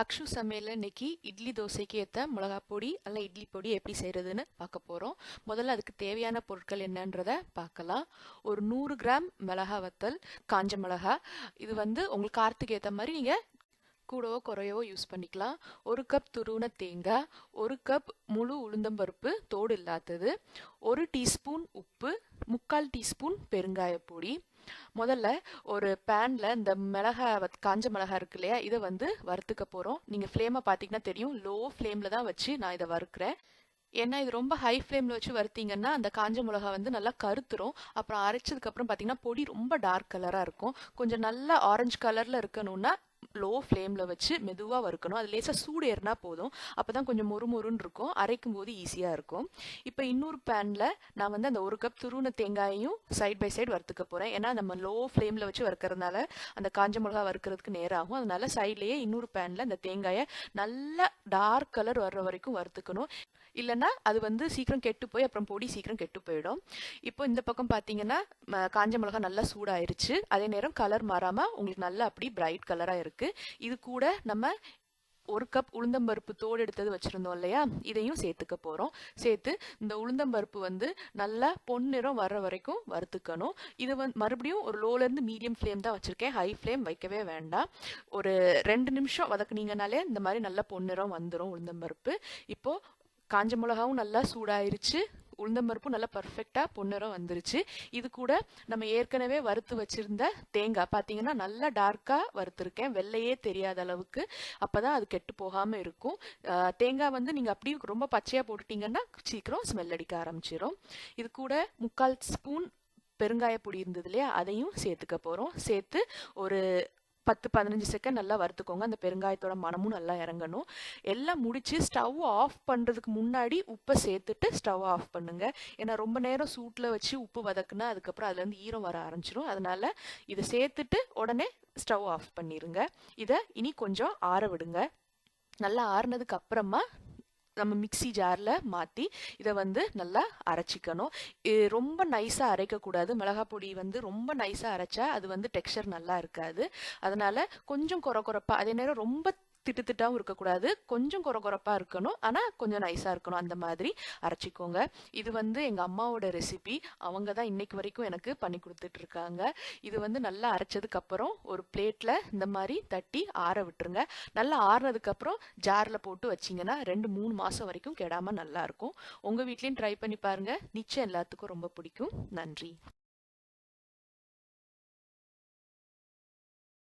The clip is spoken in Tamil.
அக்ஷு சமையலில் இன்னைக்கு இட்லி தோசைக்கு ஏற்ற மிளகா பொடி அல்ல இட்லி பொடி எப்படி செய்கிறதுன்னு பார்க்க போகிறோம் முதல்ல அதுக்கு தேவையான பொருட்கள் என்னன்றதை பார்க்கலாம். ஒரு நூறு கிராம் மிளகா வத்தல் காஞ்ச மிளகா இது வந்து உங்களுக்கு காரத்துக்கு ஏற்ற மாதிரி நீங்கள் கூடவோ குறையவோ யூஸ் பண்ணிக்கலாம். ஒரு கப் துருவன தேங்காய் ஒரு கப் முழு உளுந்தம்பருப்பு தோடு இல்லாதது. ஒரு டீஸ்பூன் உப்பு முக்கால் டீஸ்பூன் பெருங்காய பொடி. முதல்ல ஒரு பேனில் இந்த மிளகா காஞ்ச மிளகா இருக்கு இல்லையா இதை வந்து வறுத்துக்க போகிறோம் நீங்கள் ஃப்ளேமை பார்த்தீங்கன்னா தெரியும். லோ ஃப்ளேமில் தான் வச்சு நான் இதை வறுக்கிறேன். ஏன்னா இது ரொம்ப ஹை ஃப்ளேமில் வச்சு வறுத்தீங்கன்னா அந்த காஞ்ச மிளகா வந்து நல்லா கருத்துரும். அப்புறம் அரைச்சதுக்கப்புறம் பார்த்தீங்கன்னா பொடி ரொம்ப டார்க் கலராக இருக்கும். கொஞ்சம் நல்லா ஆரஞ்சு கலரில் இருக்கணும்னா லோ ஃப்ளேமில் வச்சு மெதுவாக வறுக்கணும். அது லேசாக சூடு ஏறினா போதும். அப்போ தான் கொஞ்சம் மொறு மொறுன்னு இருக்கும். அரைக்கும் போது ஈஸியாக இருக்கும். இப்போ இன்னொரு பேனில் நான் வந்து அந்த ஒரு கப் துருண தேங்காயையும் சைட் பை சைடு வறுத்துக்க போகிறேன் ஏன்னா நம்ம லோ ஃப்ளேமில் வச்சு வறுக்கிறதுனால அந்த காஞ்ச மிளகா வறுக்கிறதுக்கு நேரம் ஆகும் அதனால சைட்லேயே இன்னொரு பேனில் அந்த தேங்காயை நல்லா டார்க் கலர் வர்ற வரைக்கும் வறுத்துக்கணும். இல்லைன்னா அது வந்து சீக்கிரம் கெட்டு போய் அப்புறம் பொடி சீக்கிரம் கெட்டு போயிடும். இப்போ இந்த பக்கம் பார்த்தீங்கன்னா காஞ்ச மிளகா நல்லா சூடாயிருச்சு. அதே நேரம் கலர் மாறாமல் உங்களுக்கு நல்லா அப்படி பிரைட் கலராக இருக்கு. இது கூட நம்ம ஒரு கப் உளுந்தம்பருப்பு தோடு எடுத்தது வச்சுருந்தோம் இல்லையா? இதையும் சேர்த்துக்க போகிறோம் சேர்த்து இந்த உளுந்தம்பருப்பு வந்து நல்லா பொன்னிறம் வர்ற வரைக்கும் வறுத்துக்கணும். இது வந்து மறுபடியும் ஒரு லோலேருந்து மீடியம் ஃப்ளேம் தான் வச்சுருக்கேன். ஹை ஃப்ளேம் வைக்கவே வேண்டாம். ஒரு ரெண்டு நிமிஷம் வதக்குனீங்கனாலே இந்த மாதிரி நல்லா பொன்னிறம் வந்துடும் உளுந்தம்பருப்பு இப்போது காஞ்ச மிளகாவும் நல்லா சூடாயிருச்சு. உளுந்தம்பருப்பும் நல்லா பர்ஃபெக்டாக பொன்னிறம் வந்துருச்சு. இது கூட நம்ம ஏற்கனவே வறுத்து வச்சிருந்த தேங்காய். பார்த்தீங்கன்னா நல்லா டார்க்காக வறுத்துருக்கேன். வெள்ளையே தெரியாத அளவுக்கு. அப்போ தான் அது கெட்டு போகாமல் இருக்கும். தேங்காய் வந்து நீங்கள் அப்படியே ரொம்ப பச்சையாக போட்டுட்டீங்கன்னா சீக்கிரம் ஸ்மெல் அடிக்க ஆரம்பிச்சிடும் இது கூட முக்கால் ஸ்பூன் பெருங்காய பொடி இருந்தது இல்லையா? அதையும் சேர்த்துக்க போகிறோம் சேர்த்து ஒரு பத்து பதினஞ்சு செகண்ட் நல்லா வறுத்துக்கோங்க. அந்த பெருங்காயத்தோட மணமும் நல்லா இறங்கணும். எல்லாம் முடித்து ஸ்டவ் ஆஃப் பண்ணுறதுக்கு முன்னாடி உப்பை சேர்த்துட்டு ஸ்டவ் ஆஃப் பண்ணுங்க. ஏன்னா ரொம்ப நேரம் சூட்டில் வச்சு உப்பு வதக்குனா அதுக்கப்புறம் அதுலேருந்து ஈரம் வர ஆரம்பிச்சிடும் அதனால இதை சேர்த்துட்டு உடனே ஸ்டவ் ஆஃப் பண்ணிடுங்க இதை இனி கொஞ்சம் ஆற விடுங்க. நல்லா ஆறுனதுக்கு அப்புறமா நம்ம மிக்ஸி ஜாரில் மாற்றி இதை வந்து நல்லா அரைச்சிக்கணும். ரொம்ப நைஸாக அரைக்கக்கூடாது. மிளகாய் பொடி வந்து ரொம்ப நைஸாக அரைச்சா அது வந்து டெக்ஸ்சர் நல்லா இருக்காது. அதனால் கொஞ்சம் கொர கொரப்பா அதே நேரம் ரொம்ப திட்டு திட்டாவும் இருக்கக்கூடாது. கொஞ்சம் கொர கொரப்பா இருக்கணும். ஆனால் கொஞ்சம் நைஸாக இருக்கணும். அந்த மாதிரி அரைச்சிக்கோங்க. இது வந்து எங்கள் அம்மாவோட ரெசிபி அவங்க தான் இன்னைக்கு வரைக்கும் எனக்கு பண்ணி கொடுத்துட்டு இருக்காங்க இது வந்து நல்லா அரைச்சதுக்கப்புறம் ஒரு பிளேட்டில் இந்த மாதிரி தட்டி ஆற விட்டுருங்க. நல்லா ஆறுனதுக்கப்புறம் ஜாரில் போட்டு வச்சிங்கன்னா ரெண்டு மூணு மாதம் வரைக்கும் கெடாமல் நல்லாயிருக்கும் உங்கள் வீட்லேயும் ட்ரை பண்ணி பாருங்கள் நிச்சயம் எல்லாத்துக்கும் ரொம்ப பிடிக்கும். நன்றி.